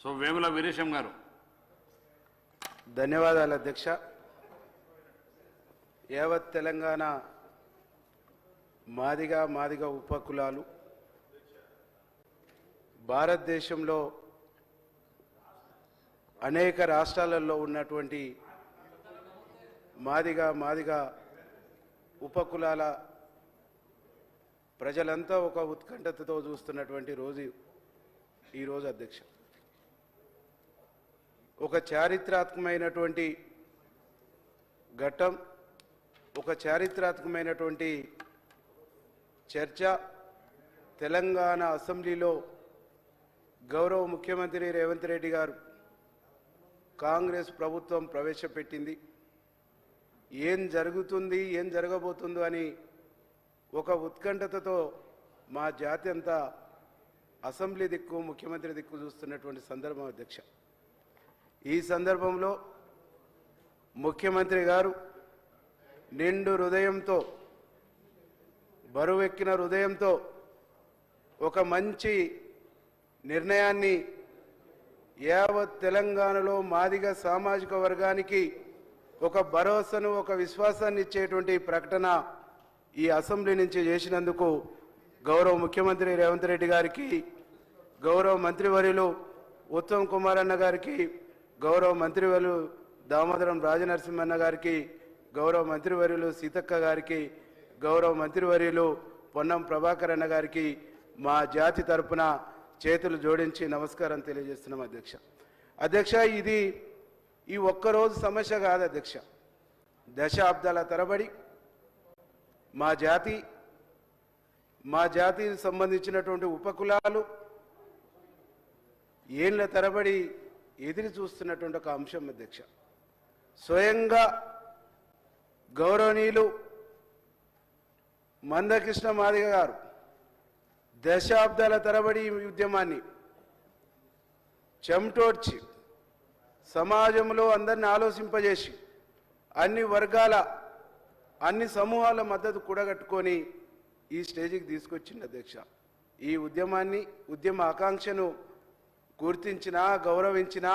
So Vemula Veeresham గారు. ధన్యవాదాలు అధ్యక్ష. యావత్ తెలంగాణ మాదిగా మాదిగ ఉపకులాలు భారతదేశంలో అనేక రాష్ట్రాలలో ఉన్నటువంటి మాదిగా మాదిగ ఉపకులాల ప్రజలంతా ఒక ఉత్కంఠతతో చూస్తున్నటువంటి రోజు ఈరోజు అధ్యక్ష. ఒక చారిత్రాత్మకమైనటువంటి ఘట్టం ఒక చారిత్రాత్మకమైనటువంటి చర్చ తెలంగాణ అసెంబ్లీలో గౌరవ ముఖ్యమంత్రి రేవంత్ రెడ్డి గారు కాంగ్రెస్ ప్రభుత్వం ప్రవేశపెట్టింది. ఏం జరుగుతుంది ఏం జరగబోతుందో అని ఒక ఉత్కంఠతతో మా జాతి అంతా అసెంబ్లీ దిక్కు ముఖ్యమంత్రి దిక్కు చూస్తున్నటువంటి సందర్భం అధ్యక్ష. ఈ సందర్భంలో ముఖ్యమంత్రి గారు నిండు హృదయంతో బరువెక్కిన హృదయంతో ఒక మంచి నిర్ణయాన్ని యావత్ తెలంగాణలో మాదిగ సామాజిక వర్గానికి ఒక భరోసాను ఒక విశ్వాసాన్ని ఇచ్చేటువంటి ప్రకటన ఈ అసెంబ్లీ నుంచి చేసినందుకు గౌరవ ముఖ్యమంత్రి రేవంత్ రెడ్డి గారికి గౌరవ మంత్రివర్యులు ఉత్తమ్ కుమార్ అన్న గారికి గౌరవ మంత్రివర్యులు దామోదరం రాజనరసింహన్న గారికి గౌరవ మంత్రివర్యులు సీతక్క గారికి గౌరవ మంత్రివర్యులు పొన్నం ప్రభాకర్ అన్న గారికి మా జాతి తరపున చేతులు జోడించి నమస్కారం తెలియజేస్తున్నాం అధ్యక్ష. అధ్యక్ష ఇది ఈ ఒక్కరోజు సమస్య కాదు అధ్యక్ష. దశాబ్దాల తరబడి మా జాతి మా జాతికి సంబంధించినటువంటి ఉపకులాలు ఏళ్ళ తరబడి ఎదిరి చూస్తున్నటువంటి ఒక అంశం అధ్యక్ష. స్వయంగా గౌరవనీయులు మందకృష్ణ మాదిగ గారు దశాబ్దాల తరబడి ఈ ఉద్యమాన్ని చెమటోడ్చి సమాజంలో అందరిని ఆలోచింపజేసి అన్ని వర్గాల అన్ని సమూహాల మద్దతు కూడగట్టుకొని ఈ స్టేజికి తీసుకొచ్చింది అధ్యక్ష. ఈ ఉద్యమాన్ని ఉద్యమ ఆకాంక్షను గుర్తించినా గౌరవించినా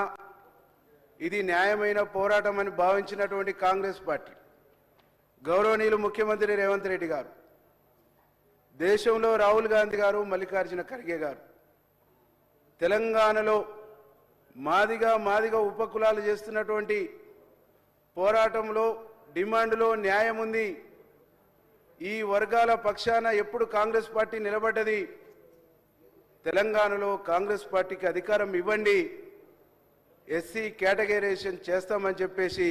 ఇది న్యాయమైన పోరాటం అని భావించినటువంటి కాంగ్రెస్ పార్టీ. గౌరవనీయులు ముఖ్యమంత్రి రేవంత్ రెడ్డి గారు దేశంలో రాహుల్ గాంధీ గారు మల్లికార్జున ఖర్గే గారు తెలంగాణలో మాదిగా మాదిగా ఉపకులాలు చేస్తున్నటువంటి పోరాటంలో డిమాండ్లో న్యాయం ఉంది. ఈ వర్గాల పక్షాన ఎప్పుడు కాంగ్రెస్ పార్టీ నిలబడ్డది? తెలంగాణలో కాంగ్రెస్ పార్టీకి అధికారం ఇవ్వండి ఎస్సీ కేటగరైజేషన్ చేస్తామని చెప్పేసి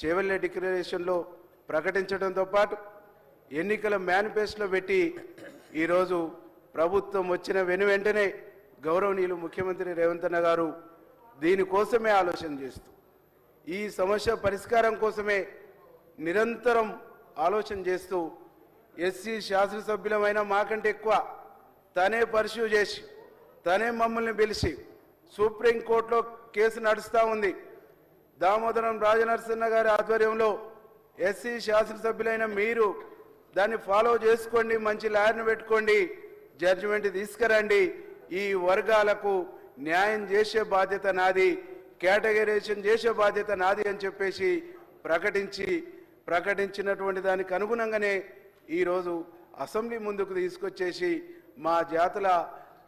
చేవెళ్ళ డిక్లరేషన్లో ప్రకటించడంతో పాటు ఎన్నికల మేనిఫెస్టోలో పెట్టి ఈరోజు ప్రభుత్వం వచ్చిన వెను వెంటనే గౌరవనీయులు ముఖ్యమంత్రి రేవంత్ అన్న గారు దీనికోసమే ఆలోచన చేస్తూ ఈ సమస్య పరిష్కారం కోసమే నిరంతరం ఆలోచన చేస్తూ ఎస్సీ శాసనసభ్యులమైన మాకంటే ఎక్కువ తనే పర్స్యూ చేసి తనే మమ్మల్ని పిలిచి సుప్రీంకోర్టులో కేసు నడుస్తూ ఉంది. దామోదరం రాజనరసింహ గారి ఆధ్వర్యంలో ఎస్సీ శాసనసభ్యులైన మీరు దాన్ని ఫాలో చేసుకోండి మంచి లాయర్ని పెట్టుకోండి జడ్జిమెంట్ తీసుకురండి. ఈ వర్గాలకు న్యాయం చేసే బాధ్యత నాది కేటగరైజేషన్ చేసే బాధ్యత నాది అని చెప్పేసి ప్రకటించి ప్రకటించినటువంటి దానికి అనుగుణంగానే ఈరోజు అసెంబ్లీ ముందుకు తీసుకొచ్చేసి మా జాతుల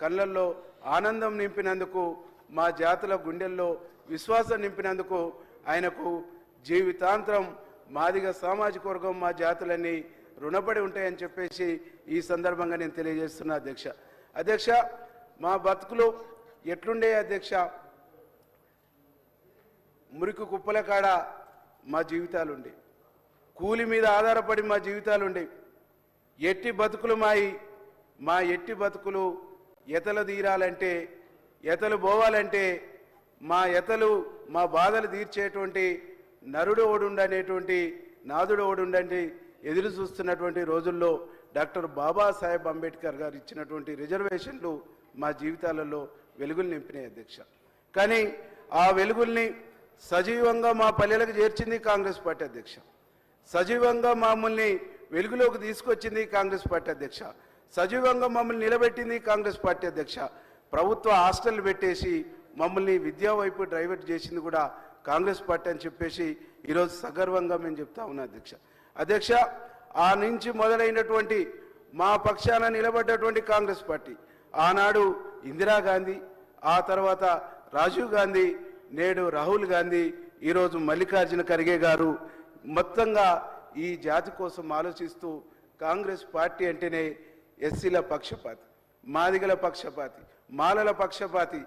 కళ్ళల్లో ఆనందం నింపినందుకు మా జాతుల గుండెల్లో విశ్వాసం నింపినందుకు ఆయనకు జీవితాంతరం మాదిగ సామాజిక వర్గం మా జాతులన్నీ రుణపడి ఉంటాయని చెప్పేసి ఈ సందర్భంగా నేను తెలియజేస్తున్నా అధ్యక్ష. అధ్యక్ష మా బతుకులు ఎట్లుండే అధ్యక్ష? మురికి కుప్పల కాడ మా జీవితాలుండే. కూలి మీద ఆధారపడి మా జీవితాలుండే. ఎట్టి బతుకులు మాయి మా ఎట్టి బతుకులు ఎతలు తీరాలంటే ఎతలు పోవాలంటే మా ఎతలు మా బాధలు తీర్చేటువంటి నరుడు ఓడుండనేటువంటి నాదుడు ఓడుండండి ఎదురు చూస్తున్నటువంటి రోజుల్లో డాక్టర్ బాబాసాహెబ్ అంబేద్కర్ గారు ఇచ్చినటువంటి రిజర్వేషన్లు మా జీవితాలలో వెలుగులు నింపినాయి అధ్యక్ష. కానీ ఆ వెలుగుల్ని సజీవంగా మా పల్లెలకు చేర్చింది కాంగ్రెస్ పార్టీ అధ్యక్ష. సజీవంగా మమ్మల్ని వెలుగులోకి తీసుకొచ్చింది కాంగ్రెస్ పార్టీ అధ్యక్ష. సజీవంగా మమ్మల్ని నిలబెట్టింది కాంగ్రెస్ పార్టీ అధ్యక్ష. ప్రభుత్వ హాస్టల్ పెట్టేసి మమ్మల్ని విద్యా వైపు డైవర్ట్ చేసింది కూడా కాంగ్రెస్ పార్టీ అని చెప్పేసి ఈరోజు సగర్వంగా మేము చెప్తా ఉన్నాం అధ్యక్ష. అధ్యక్ష ఆ నుంచి మొదలైనటువంటి మా పక్షాన నిలబడ్డటువంటి కాంగ్రెస్ పార్టీ ఆనాడు ఇందిరాగాంధీ ఆ తర్వాత రాజీవ్ గాంధీ నేడు రాహుల్ గాంధీ ఈరోజు మల్లికార్జున ఖర్గే గారు మొత్తంగా ఈ జాతి కోసం ఆలోచిస్తూ కాంగ్రెస్ పార్టీ అంటేనే ఎస్సీల పక్షపాతి మాదిగల పక్షపాతి మాలల పక్షపాతి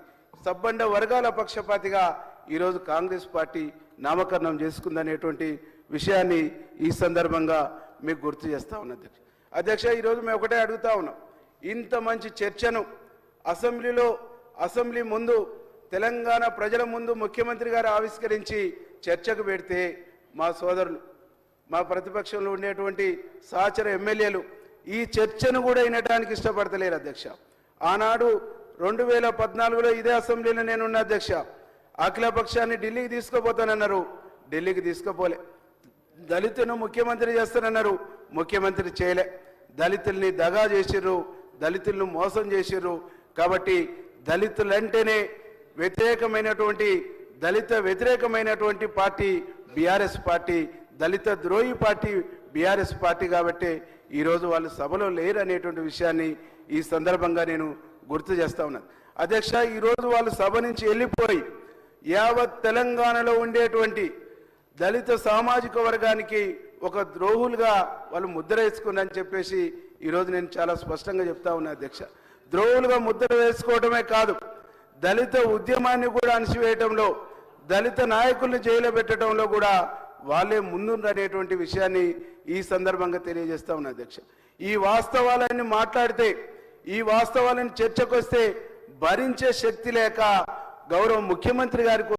సబ్బండ వర్గాల పక్షపాతిగా ఈరోజు కాంగ్రెస్ పార్టీ నామకరణం చేసుకుందనేటువంటి విషయాన్ని ఈ సందర్భంగా మీకు గుర్తు చేస్తా ఉన్నా అధ్యక్ష. అధ్యక్ష ఈరోజు మేము ఒకటే అడుగుతా ఉన్నాం. ఇంత మంచి చర్చను అసెంబ్లీలో అసెంబ్లీ ముందు తెలంగాణ ప్రజల ముందు ముఖ్యమంత్రి గారు ఆవిష్కరించి చర్చకు పెడితే మా సోదరులు మా ప్రతిపక్షంలో ఉండేటువంటి సహచర ఎమ్మెల్యేలు ఈ చర్చను కూడా వినడానికి ఇష్టపడతలేరు అధ్యక్ష. ఆనాడు రెండు వేల పద్నాలుగులో ఇదే అసెంబ్లీలో నేనున్న అధ్యక్ష. అఖిలపక్షాన్ని ఢిల్లీకి తీసుకుపోతానన్నారు. ఢిల్లీకి తీసుకుపోలే. దళితును ముఖ్యమంత్రి చేస్తానన్నారు. ముఖ్యమంత్రి చేయలే. దళితుల్ని దగా చేసిర్రు. దళితులను మోసం చేసిర్రు. కాబట్టి దళితులంటేనే వ్యతిరేకమైనటువంటి దళిత వ్యతిరేకమైనటువంటి పార్టీ బీఆర్ఎస్ పార్టీ దళిత ద్రోహి పార్టీ బీఆర్ఎస్ పార్టీ కాబట్టి ఈరోజు వాళ్ళు సభలో లేరు అనేటువంటి విషయాన్ని ఈ సందర్భంగా నేను గుర్తు చేస్తా ఉన్నాను అధ్యక్ష ఈరోజు వాళ్ళు సభ నుంచి వెళ్ళిపోయి యావత్ తెలంగాణలో ఉండేటువంటి దళిత సామాజిక వర్గానికి ఒక ద్రోహులుగా వాళ్ళు ముద్ర వేసుకున్నారని చెప్పేసి ఈరోజు నేను చాలా స్పష్టంగా చెప్తా ఉన్నా అధ్యక్ష. ద్రోహులుగా ముద్ర వేసుకోవడమే కాదు దళిత ఉద్యమాన్ని కూడా అణిచివేయటంలో దళిత నాయకుల్ని జైలు పెట్టడంలో కూడా వాళ్ళే ముందుందనేటువంటి విషయాన్ని ఈ సందర్భంగా తెలియజేస్తా ఉన్నా అధ్యక్ష. ఈ వాస్తవాలన్నీ మాట్లాడితే ఈ వాస్తవాలను చర్చకొస్తే భరించే శక్తి లేక గౌరవ ముఖ్యమంత్రి గారికి